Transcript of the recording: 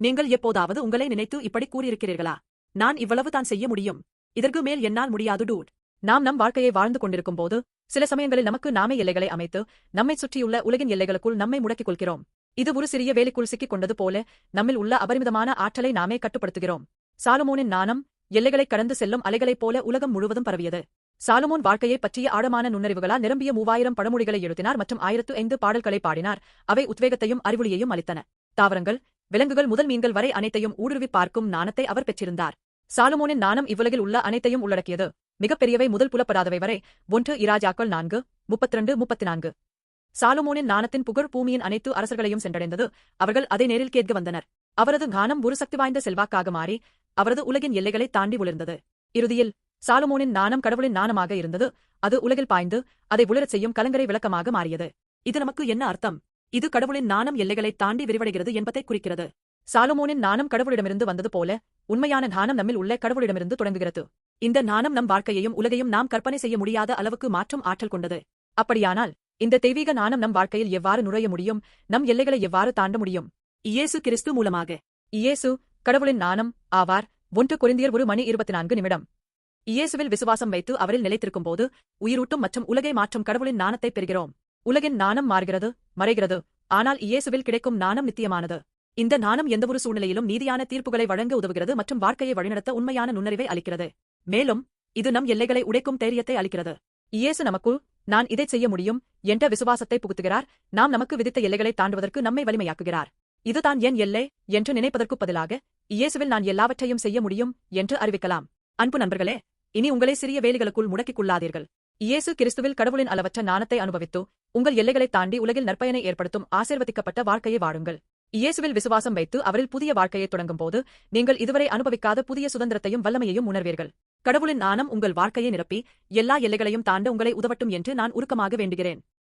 நீங்கள் எப்போதாவது உங்களை நினைத்து இப்படி கூறியிருக்கிறீர்களா? நான் இவ்வளவு தான் செய்ய முடியும். இதற்கு மேல் என்னால் முடியாது டூட். நாம் நம் வாழ்க்கையை வாழ்ந்து கொண்டிருக்கும் போது சில சமயங்களில் நமக்கு நாமே எல்லைகளை அமைத்து நம்மை சுற்றியுள்ள உலகின் எல்லைகளுக்குள் நம்மை முடக்கிக் கொள்கிறோம். இது ஒரு சிறிய வேலைக்குள் சிக்கிக் கொண்டது போல நம்மில் உள்ள அபரிமிதமான ஆற்றலை நாமே கட்டுப்படுத்துகிறோம். சாலுமோனின் நாணம் எல்லைகளை கடந்து செல்லும் அலைகளைப் போல உலகம் முழுவதும் பரவியது. சாலுமோன் வாழ்க்கையைப் பற்றிய ஆழமான நுண்ணறிவுகளால் நிரம்பிய மூவாயிரம் பழமொழிகளை எழுதினார் மற்றும் ஆயிரத்து ஐந்து பாடல்களை பாடினார். அவை உத்வேகத்தையும் அறிவொளியையும் அளித்தன. தாவரங்கள் விலங்குகள் முதல் மீன்கள் வரை அனைத்தையும் ஊடுருவி பார்க்கும் நாணத்தை அவர் பெற்றிருந்தார். சாலுமோனின் நாணம் இவ்வுலகில் உள்ள அனைத்தையும் உள்ளடக்கியது. மிகப்பெரியவை முதல் புலப்படாதவை வரை ஒன்று இராஜாக்கள் நான்கு முப்பத்திரண்டு முப்பத்தி நான்கு சாலுமோனின் நாணத்தின் புகழ் பூமியின் அனைத்து அரசர்களையும் சென்றடைந்தது. அவர்கள் அதை நேரில் கேட்க வந்தனர். அவரது கானம் ஒரு சக்தி வாய்ந்த செல்வாக்காக மாறி அவரது உலகின் எல்லைகளை தாண்டி உளிர்ந்தது இறுதியில் சாலுமோனின் நாணம் கடவுளின் நாணமாக இருந்தது. அது உலகில் பாய்ந்து அதை உலரச் செய்யும் கலங்கரை விளக்கமாக மாறியது. இது நமக்கு என்ன அர்த்தம்? இது கடவுளின் நாணம் எல்லைகளை தாண்டி விரிவடைகிறது என்பதை குறிக்கிறது. சாலுமோனின் நாணம் கடவுளிடமிருந்து வந்தது போல உண்மையான நாணம் நம்மில் உள்ள கடவுளிடமிருந்து தொடங்குகிறது. இந்த நாணம் நம் வாழ்க்கையையும் உலகையும் நாம் கற்பனை செய்ய முடியாத அளவுக்கு மாற்றும் ஆற்றல் கொண்டது. அப்படியானால் இந்த தெய்வீக நாணம் நம் வாழ்க்கையில் எவ்வாறு நுழைய முடியும்? நம் எல்லைகளை எவ்வாறு தாண்ட முடியும்? இயேசு கிறிஸ்து மூலமாக. இயேசு கடவுளின் நாணம் ஆவார் ஒன்று கொரிந்தியர் ஒரு மணி இருபத்தி நான்கு நிமிடம். இயேசுவில் விசுவாசம் வைத்து அவரில் நிலைத்திருக்கும் போது உயிரூட்டும் மற்றும் உலகை மாற்றும் கடவுளின் நாணத்தை பெறுகிறோம். உலகின் நாணம் மாறுகிறது மறைகிறது. ஆனால் இயேசுவில் கிடைக்கும் நாணம் நித்தியமானது. இந்த நாணம் எந்தவொரு சூழ்நிலையிலும் நீதியான தீர்ப்புகளை வழங்க உதவுகிறது மற்றும் வாழ்க்கையை வழிநடத்த உண்மையான நுண்ணறிவை அளிக்கிறது. மேலும் இது நம் எல்லைகளை உடைக்கும் தைரியத்தை அளிக்கிறது. இயேசு நமக்குள் நான் இதைச் செய்ய முடியும் என்ற விசுவாசத்தை புகுத்துகிறார். நாம் நமக்கு விதித்த எல்லைகளை தாண்டுவதற்கு நம்மை வலிமையாக்குகிறார். இதுதான் என் எல்லை என்று நினைப்பதற்குப் பதிலாக இயேசுவில் நான் எல்லாவற்றையும் செய்ய முடியும் என்று அறிவிக்கலாம். அன்பு நண்பர்களே இனி உங்களை சிறிய வேலிகளுக்குள் முடக்கிக் கொள்ளாதீர்கள். இயேசு கிறிஸ்துவில் கடவுளின் அளவற்ற நாணத்தை அனுபவித்து உங்கள் எல்லைகளைத் தாண்டி உலகில் நற்பயனை ஏற்படுத்தும் ஆசிர்வதிக்கப்பட்ட வாழ்க்கையை வாழுங்கள். இயேசுவில் விசுவாசம் வைத்து அவரில் புதிய வாழ்க்கையை தொடங்கும் போது நீங்கள் இதுவரை அனுபவிக்காத புதிய சுதந்திரத்தையும் வல்லமையையும் உணர்வீர்கள். கடவுளின் நாணம் உங்கள் வாழ்க்கையை நிரப்பி எல்லா எல்லைகளையும் தாண்ட உங்களை உதவட்டும் என்று நான் உருக்கமாக வேண்டுகிறேன்.